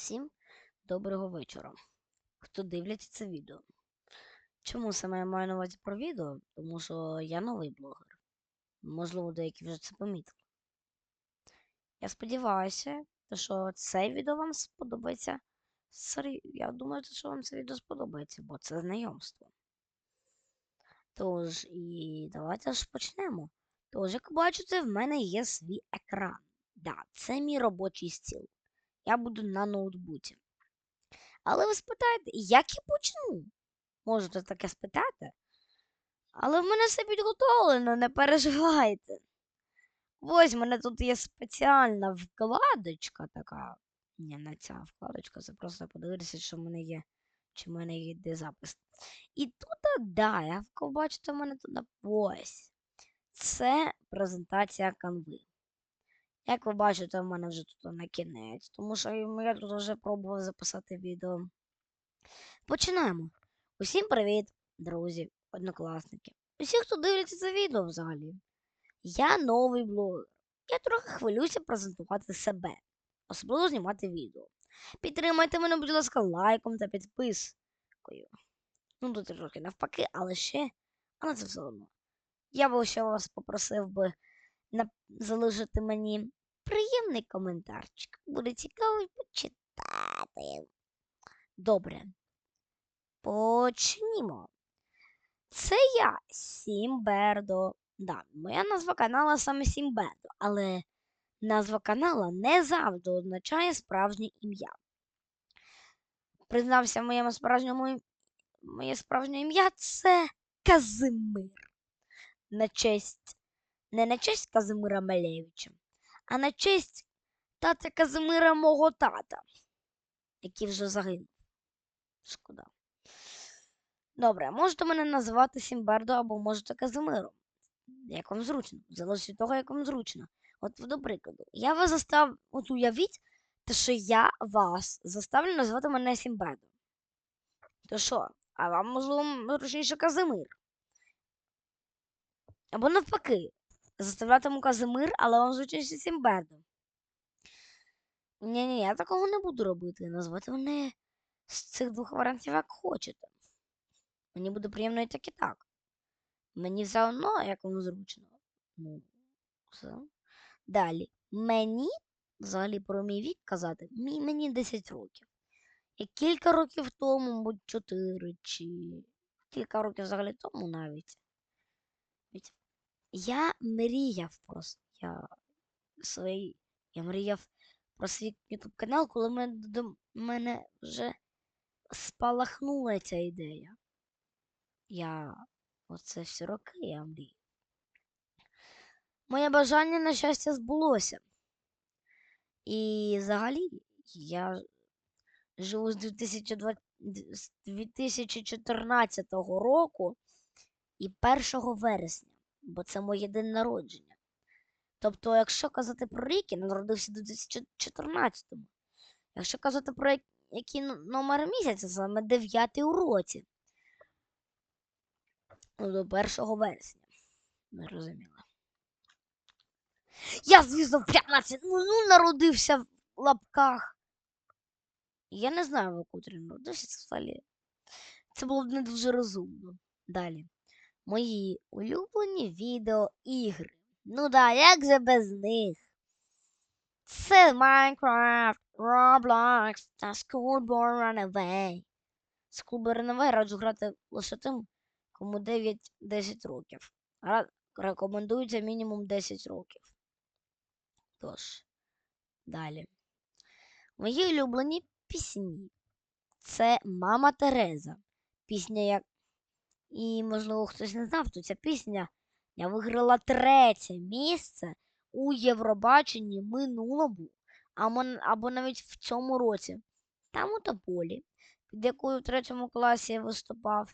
Всім доброго вечора. Хто дивляться це відео? Чому саме я маю на увазі про відео? Тому що я новий блогер. Можливо, деякі вже це помітили. Я сподіваюся, що це відео вам сподобається. Я думаю, що вам це відео сподобається, бо це знайомство. Тож, і давайте ж почнемо. Тож, як бачите, в мене є свій екран. Да, це мій робочий стіл. Я буду на ноутбуці. Але ви спитаєте, як я почну? Можете таке спитати. Але в мене все підготовлено, не переживайте. Ось в мене тут є спеціальна вкладочка така. Ні, не ця вкладочка, це просто подивитися, що в мене є. Чи в мене є де запис. І тут, да, як ви бачите, в мене тут ось. Це презентація канви. Як ви бачите, в мене вже тут на кінець, тому що я тут вже пробував записати відео. Починаємо. Усім привіт, друзі, однокласники. Усі, хто дивиться це відео взагалі. Я новий блогер. Я трохи хвилююся презентувати себе, особливо знімати відео. Підтримайте мене, будь ласка, лайком та підпискою. Ну, тут трохи навпаки, але ще, але це все одно. Я би ще вас попросив би на... залишити мені приємний коментарчик. Буде цікаво почитати. Добре. Почнімо. Це я, Сімбердо. Да, моя назва канала саме Сімбердо, але назва канала не завжди означає справжнє ім'я. Признався моєму справжньому моє справжнє ім'я це Казимир. На честь, не на честь Казимира Малевича, а на честь тата Казимира мого тата, який вже загинув. Шкода. Добре, можете мене називати Сімбердо або можете Казимиром. Як вам зручно. Залежить від того, як вам зручно. От, до прикладу, я вас застав. От уявіть, те, що я вас заставлю назвати мене Сімбердо. То що? А вам, можливо, зручніше Казимир. Або навпаки, заставлятиму Казимир, але вам зручніше Сімбердо. Ні-ні, я такого не буду робити. Назвати мене з цих двох варіантів як хочете. Мені буде приємно і так, і так. Мені все одно, як вам зручно. Ну, все. Далі. Мені, взагалі про мій вік казати, мені 10 років. І кілька років тому, мабуть, 4 чи кілька років взагалі тому навіть. Я мріяв просто. Я свій, я мріяв про свій YouTube канал, коли мене, до мене вже спалахнула ця ідея. Я оце всі роки я мрію. Моє бажання, на щастя, збулося. І взагалі я живу з 2020 з 2014 року і 1 вересня, бо це моє день народження. Тобто, якщо казати про рік, я народився у 2014-му. Якщо казати про який номер місяця, саме 9 у році. Ну, до 1 вересня. Не розуміла. Я, звісно, в 15 ну, ну, народився в лапках. Я не знаю, в котрі народився це взагалі. Це було б не дуже розумно. Далі. Мої улюблені відеоігри. Ну да, як же без них? Це Minecraft, Roblox та Schoolboy Runaway. Schoolboy Runaway раджу грати лише тим, кому 9-10 років. Рекомендується мінімум 10 років. Тож, далі. Мої улюблені пісні. Це Мама Тереза. Пісня, як. І, можливо, хтось не знав, то ця пісня я виграла третє місце у Євробаченні минулому, або, навіть в цьому році. Там у Тополі, під якою в третьому класі я виступав,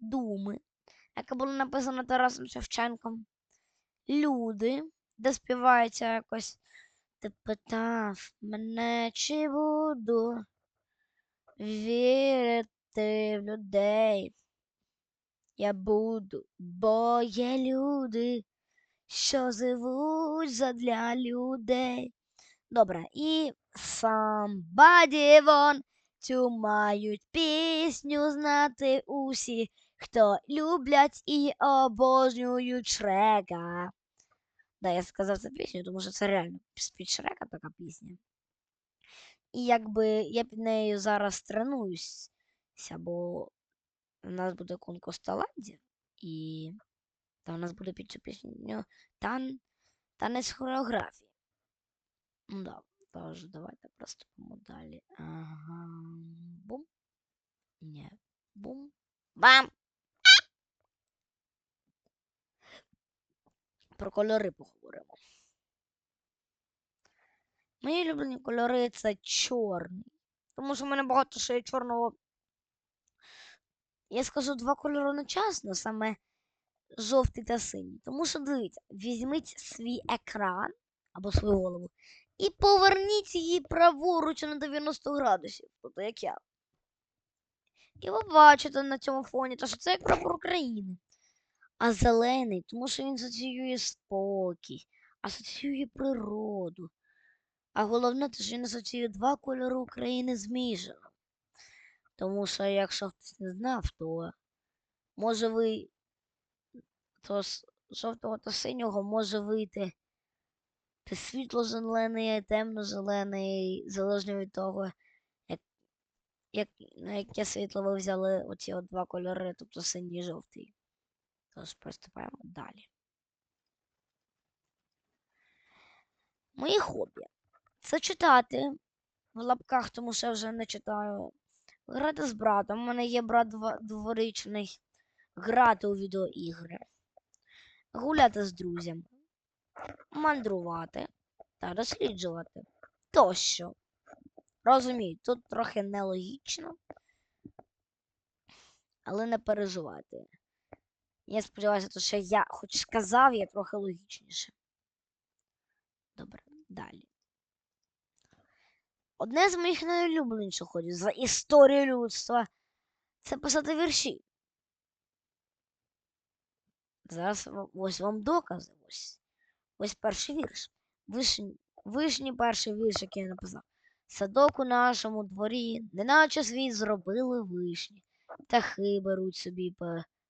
Думи, яка була написана Тарасом Шевченком. Люди, де співається якось. Ти питав мене, чи буду вірити в людей. Я буду, бо є люди, що живуть задля людей. Добре, і Somebody want Цю мають пісню знати усі, хто люблять і обожнюють Шрека. Да, я сказав цю пісню, тому що це реально з-під Шрека така пісня. І якби я під нею зараз тренуюся, бо у нас буде конкурс талантів, і там у нас буде під цю пісню тан... танець хореографії. Ну да. Тож, давайте приступимо далі. Ага. Бум. Ні. Бум. Бам! Про кольори поговоримо. Мої улюблені кольори це чорний. Тому що в мене багато ще чорного. Я скажу два кольори одночасно, саме жовтий та синій. Тому що дивіться, візьміть свій екран або свою голову і поверніть її праворуч на 90 градусів, тобто як я. І ви бачите на цьому фоні, то що це як прапор України. А зелений, тому що він асоціює спокій, асоціює природу. А головне, те, що він асоціює два кольори України зміжено. Тому що, якщо хтось не знав, то може ви то жовтого та синього може вийти світло-зелений, темно-зелений, залежно від того, як, як, на яке світло ви взяли оці от два кольори, тобто синій і жовтий. Тож приступаємо далі. Мої хобі. Це читати в лапках, тому що я вже не читаю. Грати з братом. У мене є брат дворічний. Грати у відеоігри. Гуляти з друзями мандрувати та досліджувати тощо. Розумію, тут трохи нелогічно, але не переживайте. Я сподіваюся, що я хоч сказав, я трохи логічніше. Добре, далі. Одне з моїх найулюбленіших ходів за історію людства це писати вірші. Зараз ось вам докази. Ось. Ось перший вірш. Вишні, вишні перший вірш, який я написав. Садок у нашому дворі, неначе світ зробили вишні. Птахи беруть собі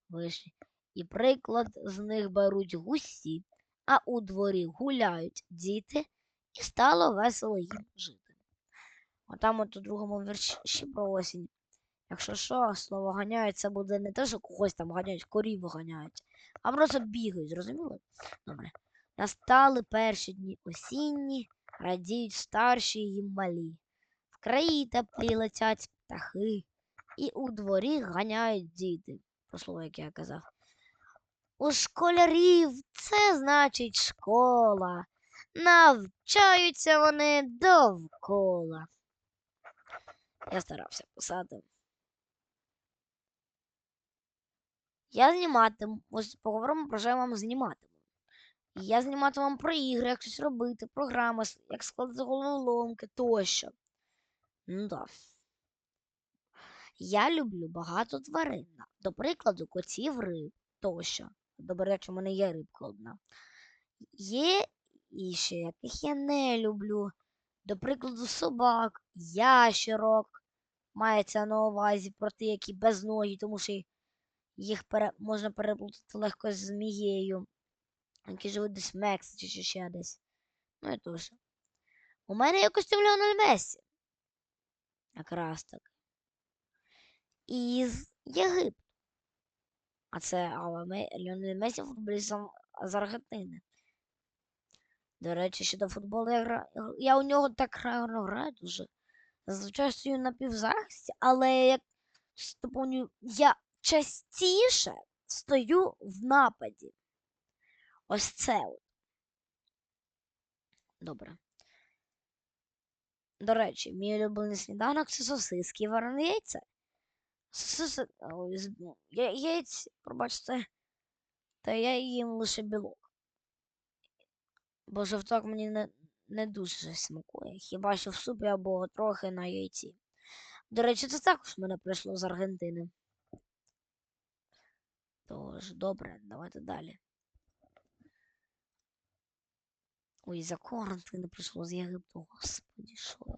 вишні. І приклад з них беруть гусі, а у дворі гуляють діти, і стало весело їм жити. Отам от у другому вірші про осінь. Якщо що, слово ганяють, це буде не те, що когось там ганяють, корів ганяють, а просто бігають, зрозуміли? Добре. Настали перші дні осінні, радіють старші й малі. В краї теплі летять птахи, і у дворі ганяють діти, по слову, як я казав. У школярів це значить школа. Навчаються вони довкола. Я старався писати. Я зніматиму. Ось поговоримо про що я вам зніматиму. Я зніматиму вам про ігри, як щось робити, програми, як складати головоломки тощо. Ну да. Я люблю багато тварин. До прикладу, котів, риб тощо. До речі, у мене є рибка одна. Є і ще яких я не люблю. До прикладу, собак, ящерок. Мається на увазі про ті, які без ноги, тому що їх пере... можна переплутати легко з змією, які живуть десь в Мексиці чи ще десь. Ну і тощо. У мене є костюм Леонель Мессі. Якраз так. Із Єгипту. А це але ми Леонель Мессі футболіст з- Аргентини. До речі, щодо футболу я гра... я у нього так гарно граю дуже. Зазвичай стою на півзахисті, але як доповнюю, я частіше стою в нападі. Ось це. Добре. До речі, мій улюблений сніданок це сосиски і варене яйце. Сосиси... ну, я- Яєць, пробачте, та я їм лише білок. Бо жовток мені не, не дуже смакує. Хіба що в супі або трохи на яйці. До речі, це також мене прийшло з Аргентини. Тож, добре, давайте далі. Ой, за карантин прийшло з Єгипту. Господі, що я.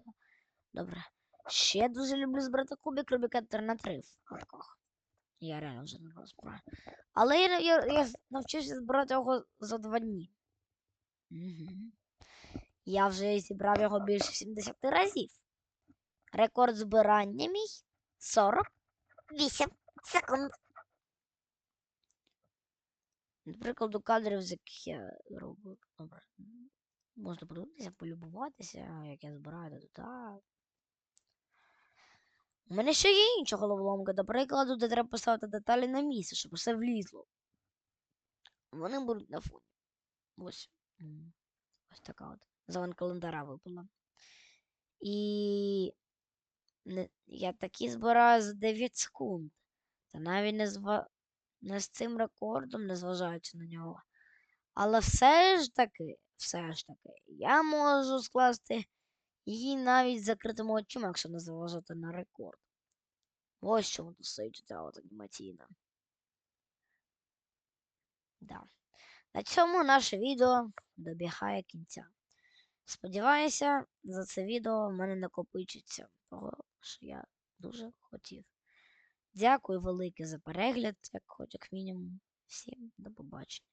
Добре. Ще дуже люблю збирати кубик Рубіка 3 на 3 в катках. Я реально вже не розбираю. Але я, я, я навчився збирати його за два дні. Угу. Я вже зібрав його більше 70 разів. Рекорд збирання мій 48 секунд. Наприклад, у кадрів, з яких я роблю. Добре. Можна подивитися, полюбуватися, як я збираю тут. Так. У мене ще є інша головоломка, до прикладу, де треба поставити деталі на місце, щоб все влізло. Вони будуть на фоні. Ось. Ось така от. Зелен календара випала. І я такі збираю за 9 секунд. Та навіть не, зва... не з цим рекордом, не зважаючи на нього. Але все ж таки, все ж таки, я можу скласти її навіть закритими очима, якщо не зважати на рекорд. Ось чому стоїть ця от анімаційна. Да. На цьому наше відео добігає кінця. Сподіваюся, за це відео в мене накопичиться того, що я дуже хотів. Дякую велике за перегляд, як хоч як мінімум. Всім до побачення.